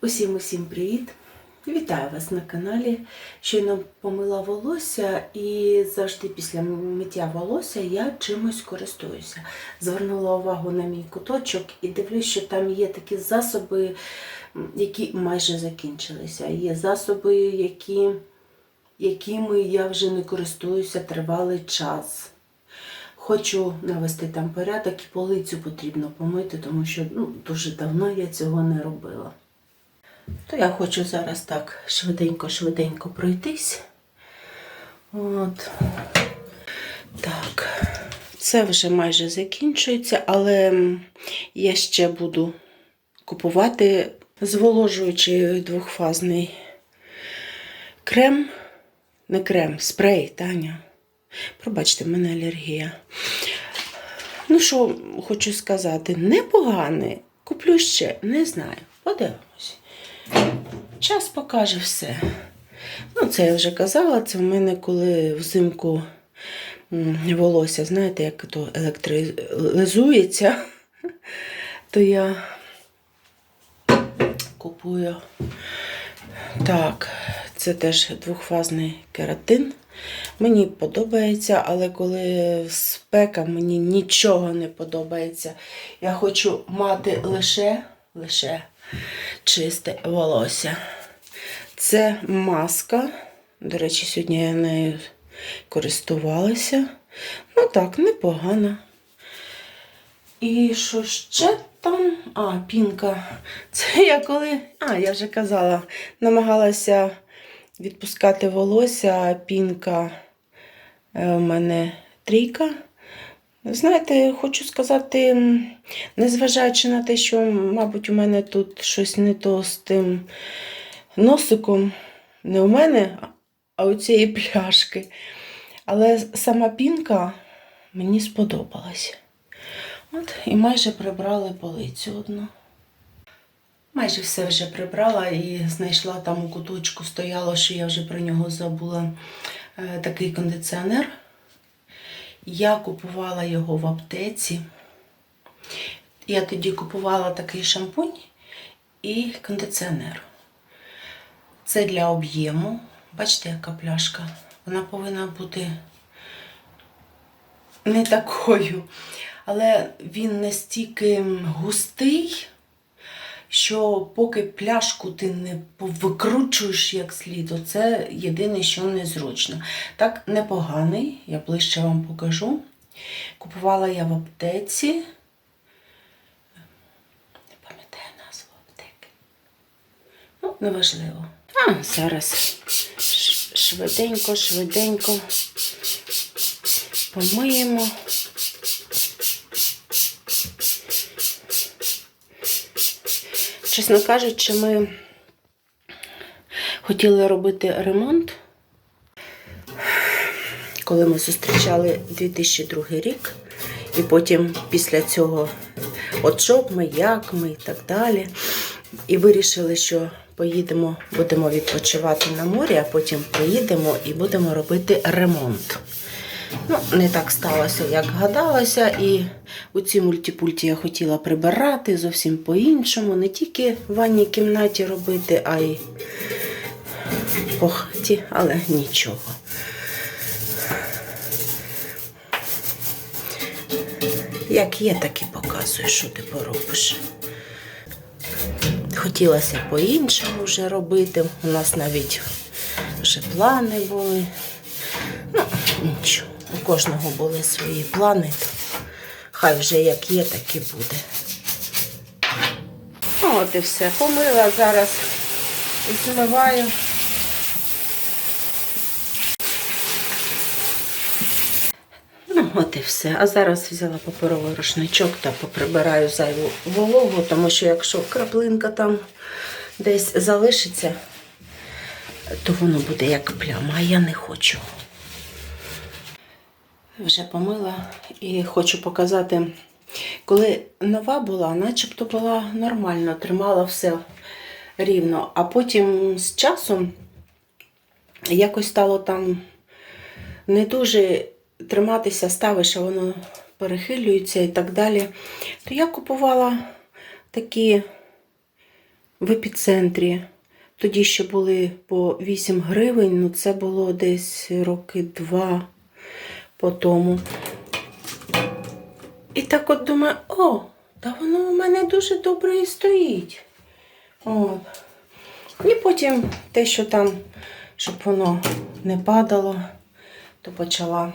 Усім усім привіт! Вітаю вас на каналі. Щойно помила волосся і завжди після миття волосся я чимось користуюся. Звернула увагу на мій куточок і дивлюсь, що там є такі засоби, які майже закінчилися. Є засоби, які, якими я вже не користуюся тривалий час. Хочу навести там порядок і полицю потрібно помити, тому що ну, дуже давно я цього не робила. То я хочу зараз так швиденько-швиденько пройтись. От. Так, це вже майже закінчується, але я ще буду купувати зволожуючий двохфазний крем. Не крем, спрей, Таня. Пробачте, в мене алергія. Ну, що хочу сказати, непоганий. Куплю ще, не знаю. Подивимось. Час покаже все. Ну, це я вже казала, це в мене коли взимку волосся, знаєте, як то електролизується, то я купую. Так, це теж двохфазний кератин. Мені подобається, але коли спека, мені нічого не подобається. Я хочу мати лише, лише чисте волосся. Це маска. До речі, сьогодні я нею користувалася. Ну так, непогано. І що ще там? А, пінка. Це я коли. А, я вже казала, намагалася відпускати волосся, а пінка е, у мене трійка. Знаєте, хочу сказати, незважаючи на те, що, мабуть, у мене тут щось не то з тим носиком, не у мене, а у цієї пляшки. Але сама пінка мені сподобалась. От, і майже прибрали полицю одну. Майже все вже прибрала і знайшла там у куточку, стояло, що я вже про нього забула е, такий кондиціонер. Я купувала його в аптеці. Я тоді купувала такий шампунь і кондиціонер. Це для об'єму. Бачите, яка пляшка? Вона повинна бути не такою. Але він настільки густий, що поки пляшку ти не викручуєш як слід, це єдине, що незручно. Так, непоганий, я ближче вам покажу. Купувала я в аптеці. Не пам'ятаю назву аптеки. Ну, неважливо. А, зараз швиденько, швиденько помиємо. Чесно кажучи, ми хотіли робити ремонт, коли ми зустрічали 2002 рік, і потім після цього, от що ми, як ми і так далі. І вирішили, що поїдемо, будемо відпочивати на морі, а потім поїдемо і будемо робити ремонт. Ну, не так сталося, як гадалося. І у цій мультипульті я хотіла прибирати зовсім по-іншому. Не тільки в ванній кімнаті робити, а й по хаті, але нічого. Як є, так і показую, що ти поробиш. Хотілося по-іншому вже робити. У нас навіть вже плани були. Ну, нічого. У кожного були свої плани. Хай вже як є, так і буде. Ну, от і все. Помила зараз змиваю. Ну, от і все. А зараз взяла паперовий рушничок та поприбираю зайву вологу, тому що якщо краплинка там десь залишиться, то воно буде як пляма, а я не хочу. Вже помила і хочу показати, коли нова була, начебто була нормально, тримала все рівно, а потім з часом якось стало там не дуже триматися, ставиш, а воно перехилюється і так далі. То я купувала такі в епіцентрі. Тоді ще були по 8 гривень, ну це було десь роки два по тому. І так от думаю, о, та воно у мене дуже добре і стоїть. От. І потім те, що там, щоб воно не падало, то почала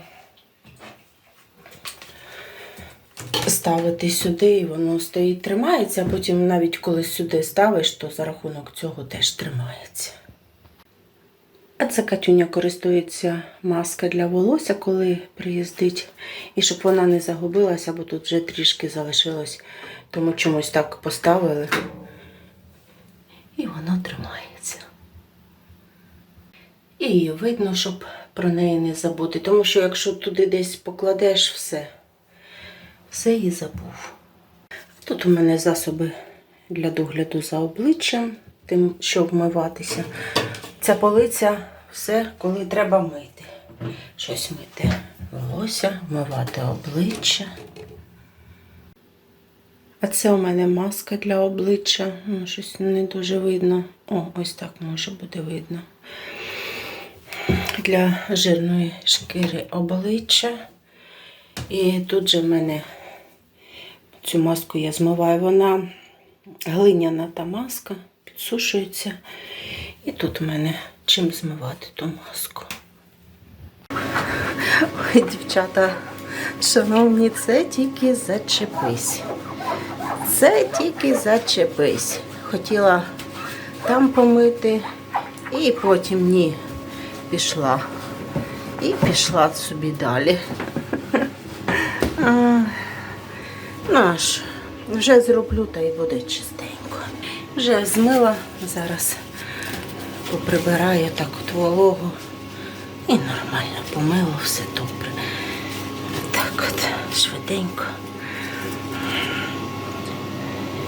ставити сюди, і воно стоїть, тримається, а потім навіть коли сюди ставиш, то за рахунок цього теж тримається. А це Катюня користується маска для волосся, коли приїздить. І щоб вона не загубилася, бо тут вже трішки залишилось, тому чомусь так поставили. І воно тримається. І видно, щоб про неї не забути. Тому що якщо туди десь покладеш все, все і забув. Тут у мене засоби для догляду за обличчям, тим, що вмиватися. Ця полиця все, коли треба мити. Щось мити волосся, вмивати обличчя. А це у мене маска для обличчя. Ну, щось не дуже видно. О, ось так може буде видно. Для жирної шкіри обличчя. І тут же в мене цю маску я змиваю. Вона глиняна та маска, підсушується. І тут у мене чим змивати ту маску. Ой, дівчата, шановні, це тільки зачепись. Це тільки зачепись. Хотіла там помити, і потім ні, пішла. І пішла собі далі. А, Ну вже зроблю та й буде чистенько. Вже змила зараз поприбираю так от вологу і нормально помило, все добре. Так от, швиденько.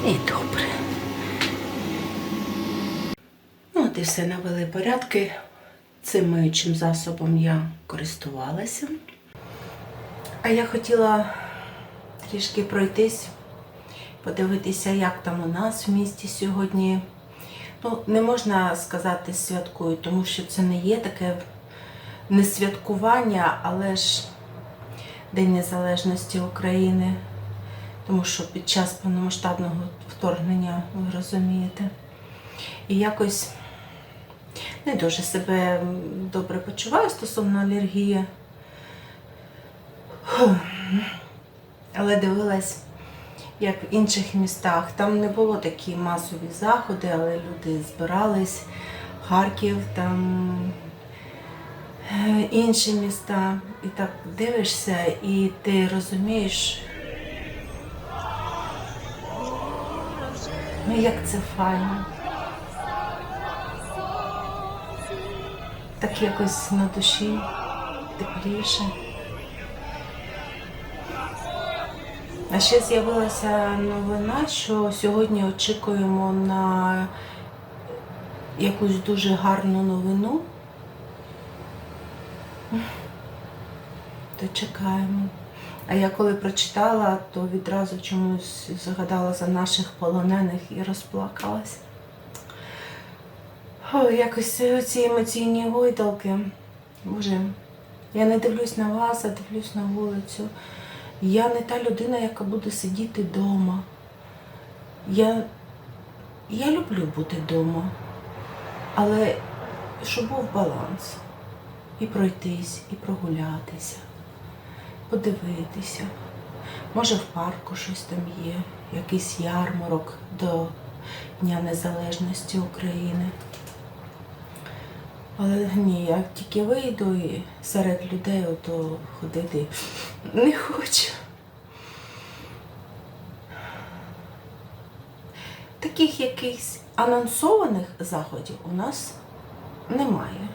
І добре. От і все навели порядки. Цим миючим засобом я користувалася. А я хотіла трішки пройтись, подивитися, як там у нас в місті сьогодні. Ну, не можна сказати святкую, тому що це не є таке не святкування, але ж День Незалежності України. Тому що під час повномасштабного вторгнення, ви розумієте, і якось не дуже себе добре почуваю стосовно алергії. Але дивилась, як в інших містах. Там не було такі масові заходи, але люди збирались. Харків, там е, інші міста. І так дивишся, і ти розумієш, ну як це файно. Так якось на душі тепліше. А ще з'явилася новина, що сьогодні очікуємо на якусь дуже гарну новину. То чекаємо. А я коли прочитала, то відразу чомусь згадала за наших полонених і розплакалась. О, якось ці емоційні гойдалки. Боже, я не дивлюсь на вас, а дивлюсь на вулицю. Я не та людина, яка буде сидіти вдома. Я, я люблю бути вдома, але щоб був баланс. І пройтись, і прогулятися, подивитися. Може в парку щось там є, якийсь ярмарок до Дня Незалежності України. Але ні, я тільки вийду і серед людей ото ходити не хочу. Таких якихось анонсованих заходів у нас немає.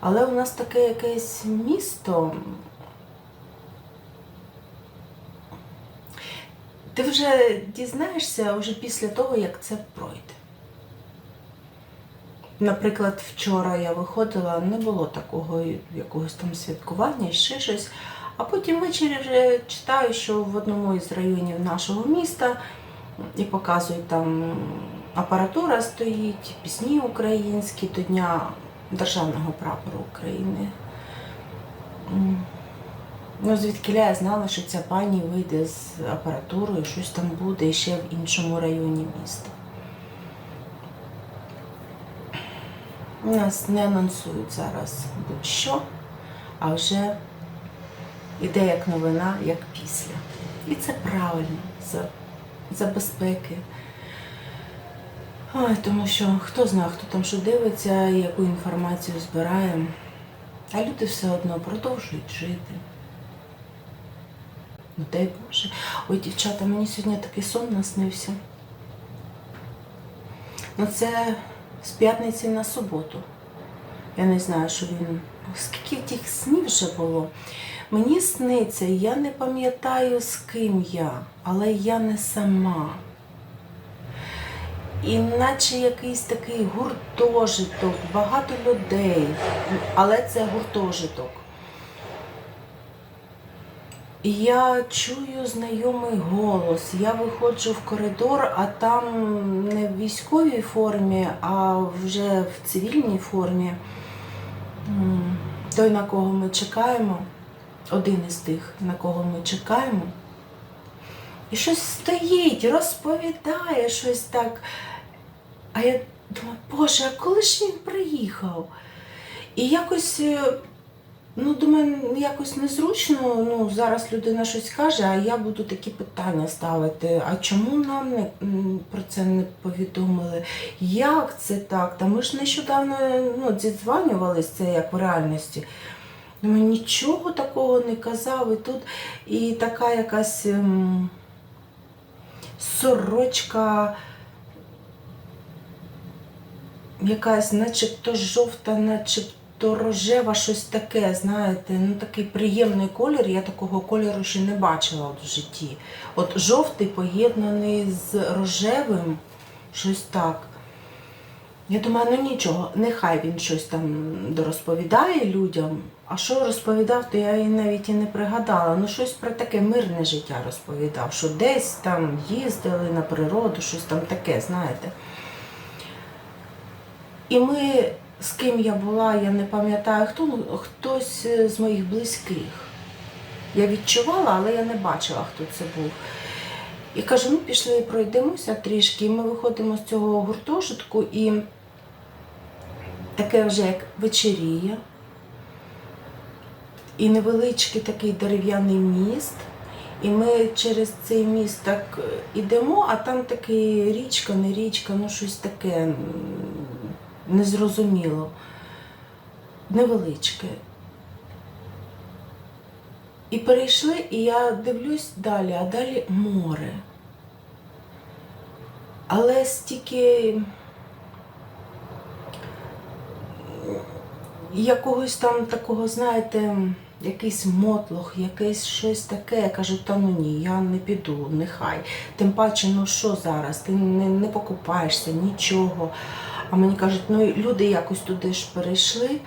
Але у нас таке якесь місто. Ти вже дізнаєшся вже після того, як це пройде. Наприклад, вчора я виходила, не було такого якогось там святкування, ще щось. А потім ввечері вже читаю, що в одному із районів нашого міста і показують там апаратура стоїть, пісні українські до Дня Державного прапору України. Ну, звідки я знала, що ця пані вийде з апаратурою, щось там буде ще в іншому районі міста. У нас не анонсують зараз будь-що, а вже іде як новина, як після. І це правильно за, за безпеки. Ой, тому що хто знає, хто там що дивиться, яку інформацію збирає. А люди все одно продовжують жити. Ну дай Боже. Ой, дівчата, мені сьогодні такий сон наснився. Ну це з п'ятниці на суботу. Я не знаю, що він. Скільки тих снів вже було. Мені сниться, я не пам'ятаю, з ким я, але я не сама. І наче якийсь такий гуртожиток, багато людей, але це гуртожиток. І я чую знайомий голос. Я виходжу в коридор, а там не в військовій формі, а вже в цивільній формі. Той, на кого ми чекаємо, один із тих, на кого ми чекаємо. І щось стоїть, розповідає щось так. А я думаю, Боже, а коли ж він приїхав? І якось, ну, думаю, якось незручно, ну, зараз людина щось каже, а я буду такі питання ставити. А чому нам не, про це не повідомили? Як це так? Та ми ж нещодавно ну, дідзванювались, це як в реальності. Думаю, нічого такого не казав. І тут і така якась ем, сорочка, якась начебто жовта, начебто рожева, щось таке, знаєте, ну такий приємний колір. Я такого кольору ще не бачила от в житті. От жовтий поєднаний з рожевим, щось так. Я думаю, ну нічого, нехай він щось там дорозповідає людям. А що розповідав, то я і навіть і не пригадала. Ну, щось про таке мирне життя розповідав, що десь там їздили на природу, щось там таке, знаєте. І ми, з ким я була, я не пам'ятаю хто, хтось з моїх близьких. Я відчувала, але я не бачила, хто це був. І кажу, ну пішли, пройдемося трішки. І ми виходимо з цього гуртожитку і таке вже як вечеріє. І невеличкий такий дерев'яний міст. І ми через цей міст так е, ідемо, а там такий річка, не річка, ну щось таке незрозуміло. Невеличке. І перейшли, і я дивлюсь далі, а далі море. Але стільки якогось там такого, знаєте, якийсь мотлох, якесь щось таке. Я кажу, та ну ні, я не піду, нехай. Тим паче, ну що зараз? Ти не, не покупаєшся, нічого. А мені кажуть, ну люди якось туди ж перейшли.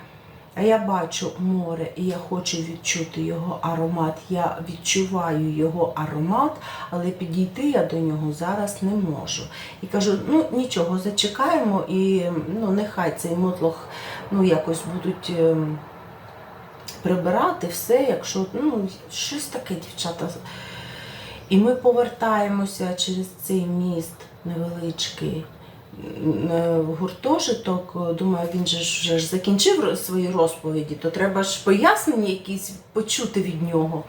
А я бачу море, і я хочу відчути його аромат. Я відчуваю його аромат, але підійти я до нього зараз не можу. І кажу, ну нічого, зачекаємо, і ну, нехай цей мотлох ну, якось будуть ем, прибирати все, якщо ну, щось таке, дівчата. І ми повертаємося через цей міст невеличкий гуртожиток. Думаю, він же вже ж закінчив свої розповіді, то треба ж пояснення якісь почути від нього.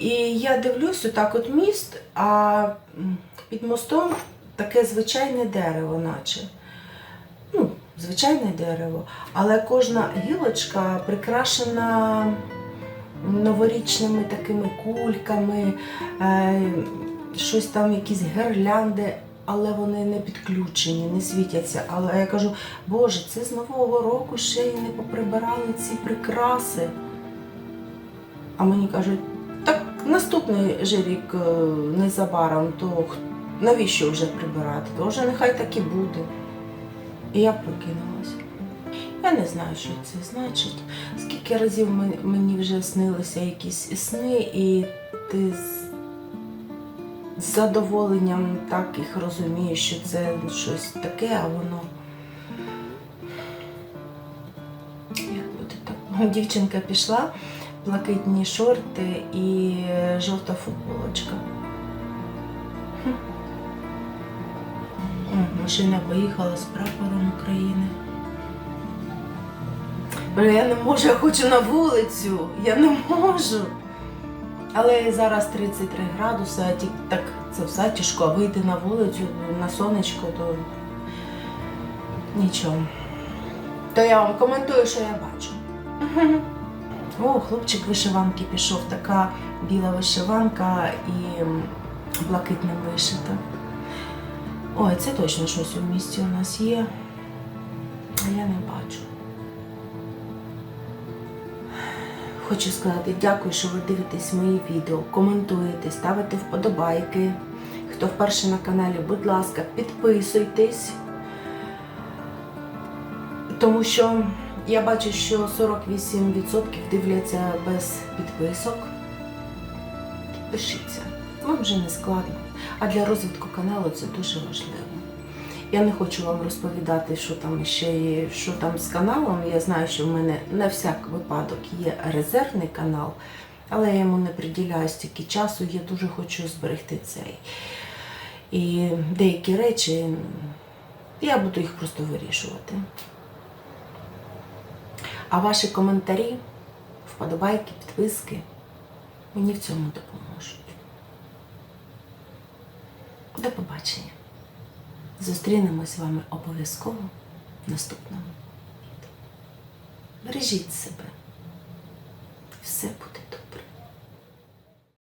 І я дивлюсь, отак от міст, а під мостом таке звичайне дерево, наче. Ну, звичайне дерево, але кожна гілочка прикрашена новорічними такими кульками, е, щось там, якісь гірлянди, але вони не підключені, не світяться. Але я кажу, Боже, це з Нового року ще й не поприбирали ці прикраси. А мені кажуть, так наступний же рік е, незабаром, то навіщо вже прибирати? То вже нехай так і буде. І я прокинулася. Я не знаю, що це значить. Скільки разів мені вже снилися якісь сни, і ти з- задоволенням так їх розумію, що це щось таке, а воно. Як буде так? Дівчинка пішла, блакитні шорти і жовта футболочка. Машина поїхала з прапором України. Бля, я не можу, я хочу на вулицю. Я не можу. Але зараз 33 градуси, а ті, так це в затяжку, а вийти на вулицю на сонечко, то нічого. То я вам коментую, що я бачу. О, хлопчик вишиванки пішов, така біла вишиванка і м, блакитним вишита. Ой, це точно щось у місті у нас є, а я не бачу. Хочу сказати дякую, що ви дивитесь мої відео, коментуєте, ставите вподобайки. Хто вперше на каналі, будь ласка, підписуйтесь. Тому що я бачу, що 48% дивляться без підписок. Підпишіться. Вам вже не складно. А для розвитку каналу це дуже важливо. Я не хочу вам розповідати, що там ще є, що там з каналом. Я знаю, що в мене на всяк випадок є резервний канал, але я йому не приділяю стільки часу, я дуже хочу зберегти цей. І деякі речі я буду їх просто вирішувати. А ваші коментарі, вподобайки, підписки мені в цьому допоможуть. До побачення. Зустрінемось з вами обов'язково в наступному. Бережіть себе. Все буде.